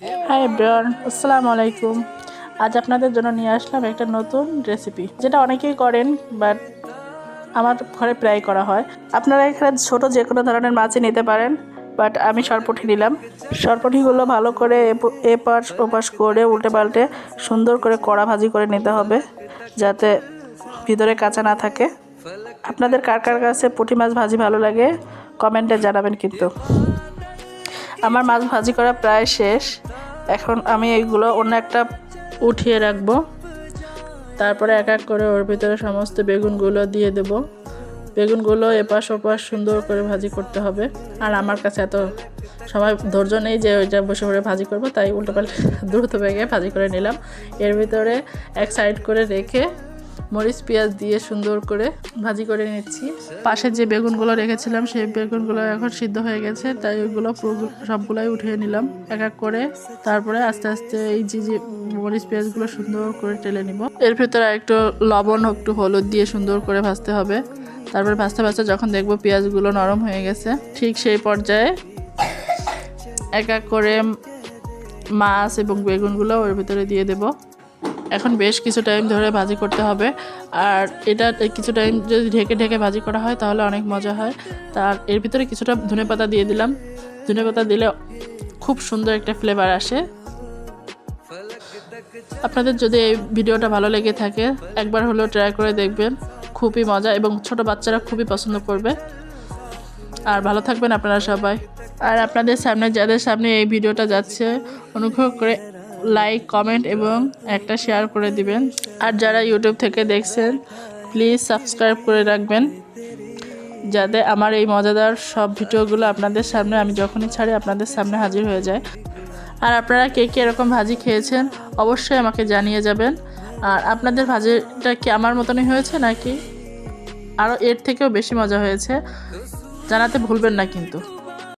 High ব্রন আসসালামু আলাইকুম আজ আপনাদের জন্য নিয়ে আসলাম একটা নতুন রেসিপি যেটা অনেকেই করেন বাট আমার ঘরে প্রায় করা হয়। আপনারা এখানে ছোট যে কোনো ধরনের মাছই নিতে পারেন বাট আমি সরপটি নিলাম। সরপটিগুলো ভালো করে এপ- এপাশ ওপাশ করে উল্টে পাল্টে সুন্দর করে কড়া ভাজি করে নিতে হবে, যাতে ভিতরে কাঁচা না থাকে। আপনাদের কার কার কাছে পুঁটি মাছ ভাজি ভালো লাগে, কমেন্টে জানাবেন কিন্তু। আমার মাছ ভাজি করা প্রায় শেষ। এখন আমি এইগুলো অন্য একটা উঠিয়ে রাখব। তারপরে এক এক করে ওর ভিতরে সমস্ত বেগুনগুলো দিয়ে দেব। বেগুনগুলো এপাশ ওপাশ সুন্দর করে ভাজি করতে হবে। আর আমার কাছে এত সময় ধৈর্য নেই যে ওইটা বসে পড়ে ভাজি করব, তাই উল্টো পাল্টে দ্রুত বেগে ভাজি করে নিলাম। এর ভিতরে এক সাইড করে রেখে মরিচ, পেঁয়াজ দিয়ে সুন্দর করে ভাজি করে নিচ্ছি। পাশে যে বেগুনগুলো রেখেছিলাম, সেই বেগুনগুলো এখন সিদ্ধ হয়ে গেছে, তাই ওইগুলো সবগুলাই উঠিয়ে নিলাম। এক এক করে তারপরে আস্তে আস্তে এই যে যে মরিচ, পেঁয়াজগুলো সুন্দর করে টেলে নিব। এর ভিতরে একটু লবণ, একটু হলুদ দিয়ে সুন্দর করে ভাজতে হবে। তারপরে ভাজতে ভাজতে যখন দেখব পেঁয়াজগুলো নরম হয়ে গেছে, ঠিক সেই পর্যায়ে এক এক করে মাছ এবং বেগুনগুলো ওর ভিতরে দিয়ে দেব। এখন বেশ কিছু টাইম ধরে ভাজি করতে হবে। আর এটা কিছু টাইম যদি ঢেকে ঢেকে ভাজি করা হয়, তাহলে অনেক মজা হয়। তার, এর ভিতরে কিছুটা ধনেপাতা দিয়ে দিলাম। ধনেপাতা দিলে খুব সুন্দর একটা ফ্লেভার আসে। আপনাদের যদি এই ভিডিওটা ভালো লেগে থাকে, একবার হলেও ট্রাই করে দেখবেন। খুবই মজা এবং ছোট বাচ্চারা খুবই পছন্দ করবে। আর ভালো থাকবেন আপনারা সবাই। আর আপনাদের সামনে, যাদের সামনে এই ভিডিওটা যাচ্ছে, অনুগ্রহ করে লাইক কমেন্ট এবং একটা শেয়ার করে দিবেন। আর যারা ইউটিউব থেকে দেখছেন প্লিজ সাবস্ক্রাইব করে রাখবেন। যাতে আমার এই মজাদার সব ভিডিওগুলো আপনাদের সামনে, আমি যখনই ছাড়ি আপনাদের সামনে হাজির হয়ে যায়। আর আপনারা কে কে এরকম ভাজি খেয়েছেন, অবশ্যই আমাকে জানিয়ে যাবেন। আর আপনাদের ভাজিটা কি আমার মতনই হয়েছে নাকি? আরও এর থেকেও বেশি মজা হয়েছে। জানাতে ভুলবেন না কিন্তু।